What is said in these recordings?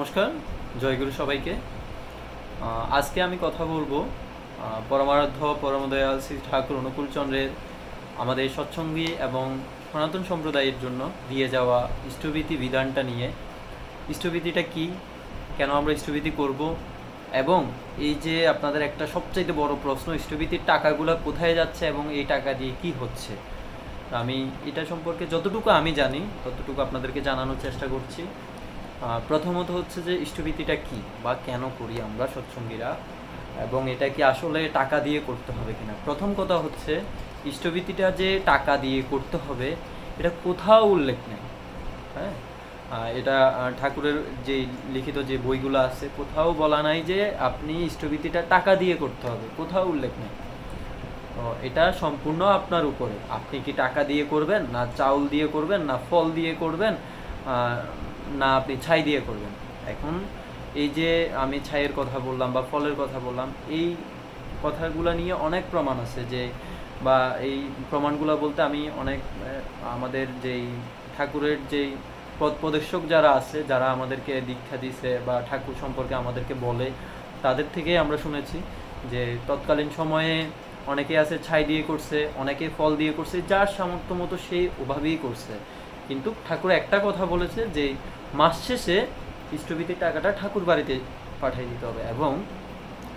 নমস্কার, জয়গুরু সবাইকে। আজকে আমি কথা বলব পরমারাধ্য পরমদয়াল শ্রী ঠাকুর অনুকূল চন্দ্রের আমাদের সৎসঙ্গী এবং সনাতন সম্প্রদায়ের জন্য দিয়ে যাওয়া ইষ্টভীতি বিধানটা নিয়ে। ইষ্টভীতিটা কি? কেন আমরা ইষ্টভীতি করব? এবং এই যে আপনাদের একটা সবচাইতে বড় প্রশ্ন, ইষ্টভীতির টাকাগুলো কোথায় যাচ্ছে এবং এই টাকা দিয়ে কি হচ্ছে? আমি এটা সম্পর্কে যতটুকু আমি জানি, ততটুকু আপনাদেরকে জানানোর চেষ্টা করছি। প্রথমত হচ্ছে যে ইষ্টভীতিটা কি বা কেন করি আমরা সৎসঙ্গীরা? এবং এটা কি আসলে টাকা দিয়ে করতে হবে কিনা? প্রথম কথা হচ্ছে, ইষ্টভীতিটা যে টাকা দিয়ে করতে হবে, এটা কোথাও উল্লেখ নেই। হ্যাঁ? এটা ঠাকুরের যে লিখিত যে বইগুলো আছে, কোথাও বলা নাই যে আপনি ইষ্টভীতিটা টাকা দিয়ে করতে হবে। কোথাও উল্লেখ নেই। তো এটা সম্পূর্ণ আপনার উপরে। আপনি কি টাকা দিয়ে করবেন, না চাউল দিয়ে করবেন, না ফল দিয়ে করবেন? না আপনি ছাই দিয়ে করবেন। এখন এই যে আমি ছাইয়ের কথা বললাম বা ফলের কথা বললাম, এই কথাগুলো নিয়ে অনেক প্রমাণ আছে যে বা এই প্রমাণগুলো বলতে আমি অনেক আমাদের যেই ঠাকুরের যেই পদ প্রদর্শক যারা আছে, যারা আমাদেরকে দীক্ষা দিছে বা ঠাকুর সম্পর্কে আমাদেরকে বলে, তাদের থেকেই আমরা শুনেছি যে তৎকালীন সময়ে অনেকে আছে ছাই দিয়ে করছে, অনেকে ফল দিয়ে করছে, যার সামর্থ্য মতো সেই ওভাবেই করছে। কিন্তু ঠাকুর একটা কথা বলেছে যে মাস শেষে ইষ্টভীতির টাকাটা ঠাকুর বাড়িতে পাঠিয়ে দিতে হবে। এবং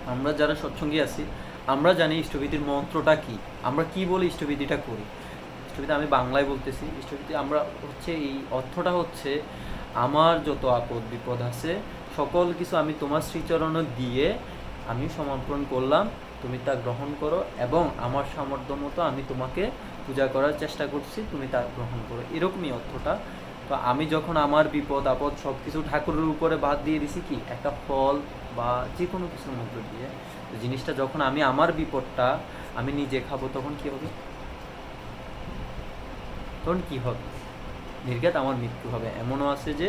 আমরা যারা সৎসঙ্গী আছি, আমরা জানি ইষ্টভীতির মন্ত্রটা কি। আমরা কি বলে ইষ্টভীতিটা করি? ইষ্টভীতি আমি বাংলায় বলতেছি। ইষ্টভীতি আমরা হচ্ছে এই অর্থটা হচ্ছে আমার যত আপদ বিপদ আছে, সকল কিছু আমি তোমার শ্রীচরণ দিয়ে আমি সমর্পণ করলাম, তুমি তা গ্রহণ করো এবং আমার সামর্থ্য মতো আমি তোমাকে পূজা করার চেষ্টা করছি, তুমি তা গ্রহণ করো। এরকমই অর্থটা তো আমি যখন আমার বিপদ, আপদ সব কিছু ঠাকুরের উপরে বাদ দিয়ে দিছি কি? একটা ফল বা যে কোনো কিছুর মধ্য দিয়ে। জিনিসটা যখন আমি আমার বিপদটা আমি নিজে খাব তখন কি হবে? তখন কি হবে? নির্ঘাত আমার মৃত্যু হবে। এমনও আছে যে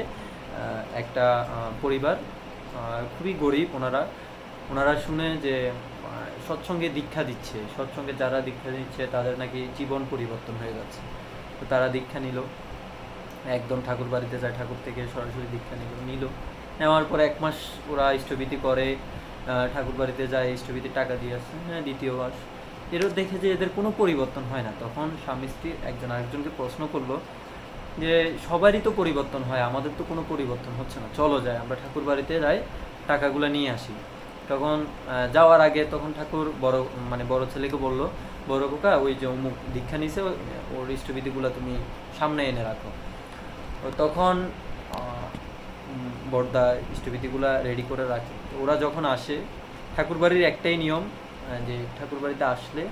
একটা পরিবার খুবই গরিব ওনারা। ওনারা শুনে যে সৎসঙ্গে দীক্ষা দিচ্ছে। সৎসঙ্গে যারা দীক্ষা দিচ্ছে তাদের নাকি জীবন পরিবর্তন হয়ে যাচ্ছে। তো তারা দীক্ষা নিল। একদম ঠাকুর বাড়িতে যায়, ঠাকুর থেকে সরাসরি দীক্ষা নিল নিল। নেওয়ার পরে এক মাস ওরা ইষ্টভীতি করে ঠাকুর বাড়িতে যায় ইষ্টভীতির টাকা দিয়ে আসে হ্যাঁ দ্বিতীয় মাস। এরও দেখে যে এদের কোনো পরিবর্তন হয় না। তখন স্বামী স্ত্রী একজন আরেকজনকে প্রশ্ন করল যে, সবারই তো পরিবর্তন হয়, আমাদের তো কোনো পরিবর্তন হচ্ছে না। চলো যাই, আমরা ঠাকুর বাড়িতে যাই, টাকাগুলো নিয়ে আসি। তখন যাওয়ার আগে তখন ঠাকুর বড় মানে বড় ছেলেকে বলল, বড় কোকা ওই যে অমুক দীক্ষা নিছে ওর ইষ্টবিধিগুলো তুমি সামনে এনে রাখো। তখন আহ, উম, রেডি করে রাখে। ওরা যখন আসে ঠাকুর বাড়ির একটাই নিয়ম যে ঠাকুর বাড়িতে আসলে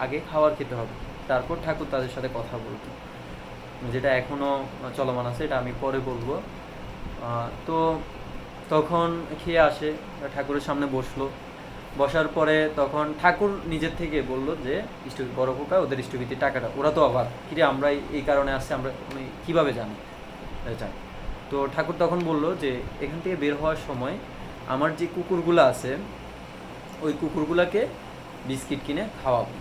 আগে খাওয়ার খেতে হবে। তারপর ঠাকুর তাদের সাথে কথা বলতো যেটা এখনও চলমান আছে এটা আমি পরে বলব। তো তখন খেয়ে আসে ঠাকুরের সামনে বসল। বসার পরে তখন ঠাকুর নিজের থেকে বলল যে ইষ্ট বড় কোকা ওদের ইষ্টভীতির টাকাটা। ওরা তো অবাক কিরে আমরা এই- কারণে আসছে আমরা কীভাবে জানি? জানি তো ঠাকুর তখন বলল যে, এখান থেকে বের হওয়ার সময় আমার যে কুকুরগুলো আছে, ওই কুকুরগুলোকে বিস্কিট কিনে খাওয়াবো।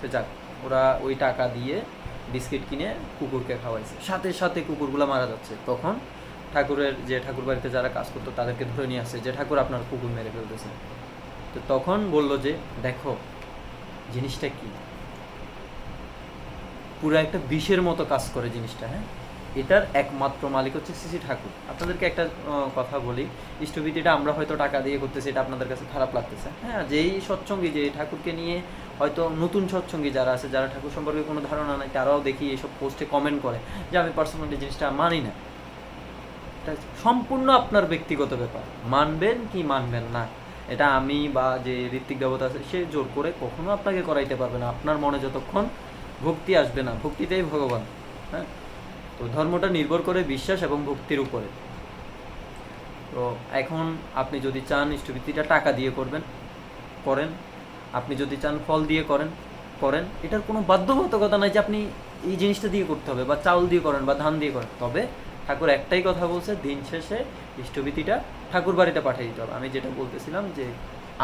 তো যাক, ওরা ওই টাকা দিয়ে বিস্কিট কিনে কুকুরকে খাওয়াইছে। সাথে সাথে কুকুরগুলো মারা যাচ্ছে। তখন ঠাকুরের যে ঠাকুর বাড়িতে যারা কাজ করতো, তাদেরকে ধরে নিয়ে আসছে যে, ঠাকুর, আপনার কুকুর মেরে ফেলতেছে তো তখন বলল যে, দেখো, জিনিসটা কি? পুরো একটা বিষের মতো কাজ করে জিনিসটা হ্যাঁ? এটার একমাত্র মালিক হচ্ছে সিসি ঠাকুর। আপনাদেরকে একটা কথা বলি। ইষ্টভীতিটা আমরা হয়তো টাকা দিয়ে করতেছি, এটা আপনাদের কাছে খারাপ লাগতেছে। হ্যাঁ যেই সৎসঙ্গী যে ঠাকুরকে নিয়ে হয়তো নতুন সৎসঙ্গী যারা আছে, যারা ঠাকুর সম্পর্কে কোনো ধারণা নাই, তারাও দেখি এইসব পোস্টে কমেন্ট করে যে আমি পার্সোনালি জিনিসটা মানি না। এটা সম্পূর্ণ আপনার ব্যক্তিগত ব্যাপার। মানবেন কি মানবেন না, এটা আমি বা যে ঋত্বিক দেবতা আছে, সে জোর করে কখনো আপনাকে করাইতে পারবে না। আপনার মনে যতক্ষণ ভক্তি আসবে না ভক্তিটাই ভগবান। হ্যাঁ তো ধর্মটা নির্ভর করে বিশ্বাস এবং ভক্তির উপরে। তো এখন আপনি যদি চান ইষ্টভীতিটা টাকা দিয়ে করবেন, করেন। আপনি যদি চান ফল দিয়ে করেন করেন। এটার কোনো বাধ্যবাধকতা নাই যে আপনি এই জিনিসটা দিয়ে করতে হবে বা চাউল দিয়ে করেন বা ধান দিয়ে করেন। তবে ঠাকুর একটাই কথা বলছে, দিন শেষে ইষ্টভীতিটা ঠাকুর বাড়িতে পাঠিয়ে দিতে হবে। আমি যেটা বলতেছিলাম যে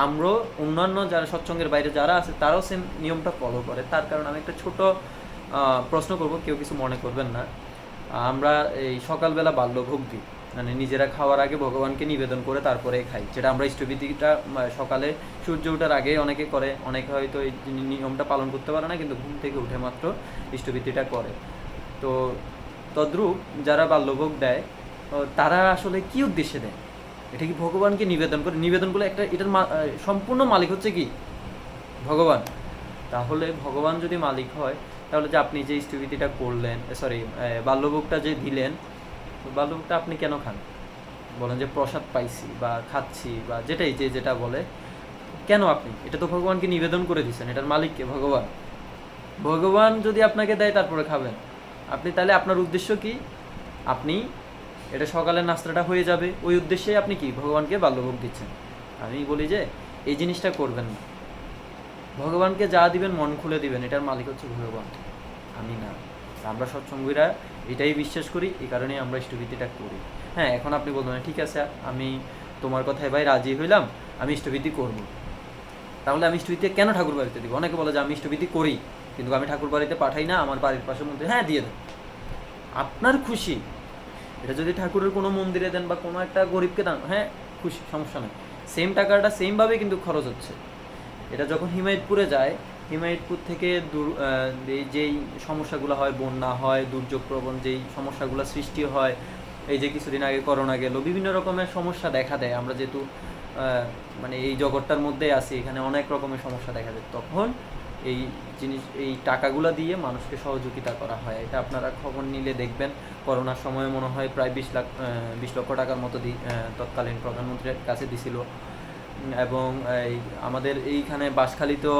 আমরাও অন্যান্য যারা সৎসঙ্গের বাইরে যারা আছে, তারাও সেম নিয়মটা ফলো করে। তার কারণ আমি একটা ছোট প্রশ্ন করব, কেউ কিছু মনে করবেন না। আমরা এই সকালবেলা বাল্যভোগ দিই। মানে নিজেরা খাওয়ার আগে ভগবানকে নিবেদন করে তারপরে খাই, যেটা আমরা ইষ্টবিধিটা সকালে সূর্য ওঠার আগে অনেকে করে। অনেকে হয়তো এই নিয়মটা পালন করতে পারে না, কিন্তু ঘুম থেকে উঠে মাত্র ইষ্টবিধিটা করে। তো তদ্রূপ যারা বাল্যভোগ দেয় তারা আসলে কি উদ্দেশ্যে দেয়? এটা কি ভগবানকে নিবেদন করে? নিবেদন করলে একটা, এটার সম্পূর্ণ মালিক হচ্ছে কি? ভগবান। তাহলে ভগবান যদি মালিক হয় তাহলে যে আপনি যে স্থিতিটা করলেন সরি বাল্যভোগটা যে দিলেন বাল্যভোগটা আপনি কেন খান? বলেন যে প্রসাদ পাইছি বা খাচ্ছি বা যেটাই যে যেটা বলে, কেন আপনি? এটা তো ভগবানকে নিবেদন করে দিচ্ছেন এটার মালিককে, ভগবান। ভগবান যদি আপনাকে দেয়, তারপরে খাবেন। আপনি তাহলে আপনার উদ্দেশ্য কি? আপনি, এটা সকালের নাস্তাটা হয়ে যাবে, ওই উদ্দেশ্যে আপনি কি? ভগবানকে বাল্যভোগ দিচ্ছেন। আমি বলি যে, এই জিনিসটা করবেন না। ভগবানকে যা দিবেন, মন খুলে দিবেন। এটার মালিক হচ্ছে ভগবান। আমি না। আমরা সৎসঙ্গীরা এটাই বিশ্বাস করি, এই কারণেই আমরা ইষ্টভীতিটা করি। হ্যাঁ এখন আপনি বলবেন, ঠিক আছে, আমি তোমার কথায় ভাই রাজি হইলাম, আমি ইষ্টভীতি করব। তাহলে আমি ইষ্টভীতি কেন ঠাকুর বাড়িতে দিব? অনেকে বলে যে, আমি ইষ্টভীতি করি, কিন্তু আমি ঠাকুর বাড়িতে পাঠাই না, আমার বাড়ির পাশের মধ্যে হ্যাঁ দিয়ে দেন। আপনার খুশি। এটা যদি ঠাকুরের কোনো মন্দিরে দেন বা কোনো একটা গরিবকে দেন হ্যাঁ খুশি, সমস্যা নেই। সেম টাকাটা সেমভাবে কিন্তু খরচ হচ্ছে। এটা যখন হিমায়তপুরে যায়, হিমায়তপুর থেকে দূর যেই সমস্যাগুলো হয়, বন্যা হয়, দুর্যোগ প্রবণ যেই সমস্যাগুলো সৃষ্টি হয়, এই যে কিছুদিন আগে করোনা গেল, বিভিন্ন রকমের সমস্যা দেখা দেয়। আমরা যেহেতু মানে এই জগৎটার মধ্যে আছি, এখানে অনেক রকমের সমস্যা দেখা যায় তখন এই জিনিস, এই টাকাগুলো দিয়ে মানুষকে সহযোগিতা করা হয়। এটা আপনারা খবর নিলে দেখবেন। করোনার সময় মনে হয় প্রায় বিশ লাখ বিশ লক্ষ টাকার মতো তৎকালীন প্রধানমন্ত্রীর কাছে দিছিল। এবং এই আমাদের এইখানে বাঁশখালীতেও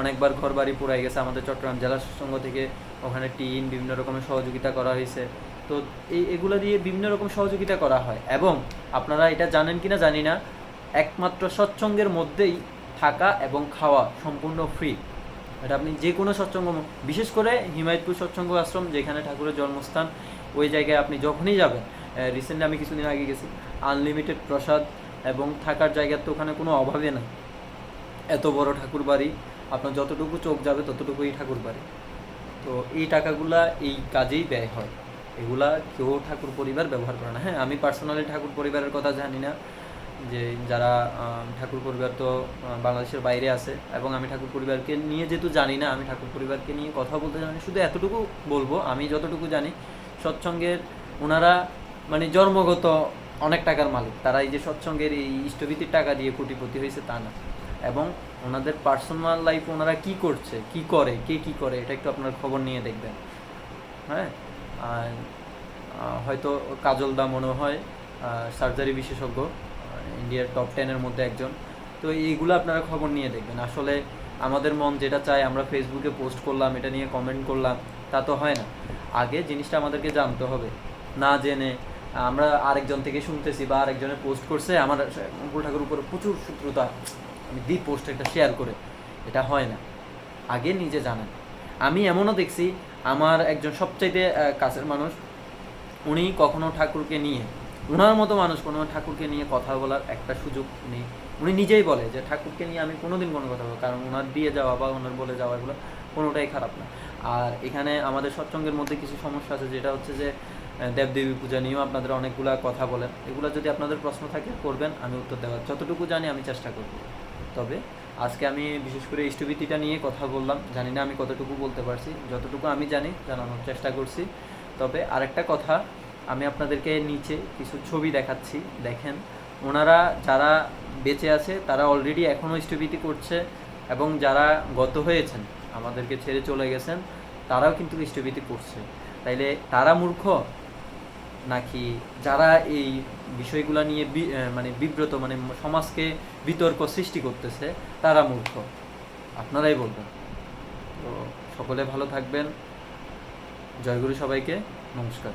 অনেকবার ঘর বাড়ি পুরাই গেছে। আমাদের চট্টগ্রাম জেলা সংঘ থেকে ওখানে টিন, বিভিন্ন রকমের সহযোগিতা করা হয়েছে। তো এই এগুলো দিয়ে বিভিন্ন রকম সহযোগিতা করা হয় এবং আপনারা এটা জানেন কিনা জানি না, একমাত্র সৎসঙ্গের মধ্যেই থাকা এবং খাওয়া সম্পূর্ণ ফ্রি এটা আপনি যে কোনো সৎসঙ্গ বিশেষ করে হিমায়তপুর সৎসঙ্গ আশ্রম, যেখানে ঠাকুরের জন্মস্থান, ওই জায়গায় আপনি যখনই যাবেন রিসেন্টলি আমি কিছুদিন আগে গেছি আনলিমিটেড প্রসাদ এবং থাকার জায়গার তো ওখানে কোনো অভাবে নাই। এত বড় ঠাকুর বাড়ি, আপনার যতটুকু চোখ যাবে ততটুকুই ঠাকুর বাড়ি। তো এই টাকাগুলা এই কাজেই ব্যয় হয়। এগুলা কেউ ঠাকুর পরিবার ব্যবহার করে না। হ্যাঁ আমি পার্সোনালি ঠাকুর পরিবারের কথা জানি না যে যারা ঠাকুর পরিবার তো বাংলাদেশের বাইরে আছে এবং আমি ঠাকুর পরিবারকে নিয়ে যেহেতু জানি না, আমি ঠাকুর পরিবারকে নিয়ে কথা বলতে জানি শুধু এতটুকু বলব, আমি যতটুকু জানি, সৎসঙ্গের ওনারা মানে জন্মগত অনেক টাকার মালিক। তারা এই যে সৎসঙ্গের এই ইষ্টভীতির টাকা দিয়ে কোটিপতি হয়েছে তা না। এবং ওনাদের পার্সোনাল লাইফ ওনারা কি করছে, কি করে, কে কি করে, এটা একটু আপনার খবর নিয়ে দেখবেন। হ্যাঁ? আর হয়তো কাজল দা মনে হয় সার্জারি বিশেষজ্ঞ ইন্ডিয়ার টপ টেনের মধ্যে একজন। তো এইগুলো আপনারা খবর নিয়ে দেখবেন। আসলে আমাদের মন যেটা চায়, আমরা ফেসবুকে পোস্ট করলাম, এটা নিয়ে কমেন্ট করলাম, তা তো হয় না। আগে জিনিসটা আমাদেরকে জানতে হবে। না জেনে আমরা আরেকজন থেকে শুনতেছি বা আরেকজনে পোস্ট করছে, আমার মুকুল ঠাকুর উপরে প্রচুর শত্রুতা, আমি দিই পোস্ট একটা শেয়ার করে, এটা হয় না। আগে নিজে জানেন। আমি এমনও দেখছি, আমার একজন সবচাইতে কাছের মানুষ, উনি কখনো ঠাকুরকে নিয়ে ওনার মতো মানুষ কোনো ঠাকুরকে নিয়ে কথা বলার একটা সুযোগ নেই। উনি নিজেই বলে যে, ঠাকুরকে নিয়ে আমি কোনোদিন কোনো কথা বলব কারণ ওনার দিয়ে যাওয়া বা ওনার বলে যাওয়া এগুলো কোনোটাই খারাপ না। আর এখানে আমাদের সৎসঙ্গের মধ্যে কিছু সমস্যা আছে, যেটা হচ্ছে যে দেবদেবী পূজা নিয়েও আপনাদের অনেকগুলা কথা বলেন। এগুলো যদি আপনাদের প্রশ্ন থাকে, করবেন, আমি উত্তর দেওয়ার। যতটুকু জানি, আমি চেষ্টা করব। তবে আজকে আমি বিশেষ করে ইষ্টভীতিটা নিয়ে কথা বললাম। জানি না আমি কতটুকু বলতে পারছি। যতটুকু আমি জানি, জানানোর চেষ্টা করছি। তবে আরেকটা কথা, আমি আপনাদেরকে নিচে কিছু ছবি দেখাচ্ছি। দেখেন, ওনারা যারা বেঁচে আছে, তারা অলরেডি এখনও ইষ্টভীতি করছে এবং যারা গত হয়েছেন, আমাদেরকে ছেড়ে চলে গেছেন, তারাও কিন্তু ইষ্টভীতি করছে। তাইলে তারা মূর্খ? নাকি যারা এই বিষয়গুলো নিয়ে মানে বিব্রত মানে সমাজকে বিতর্ক সৃষ্টি করতেছে, তারা মূর্খ? আপনারাই বলবেন। তো সকলে ভালো থাকবেন। জয়গুরু সবাইকে। নমস্কার।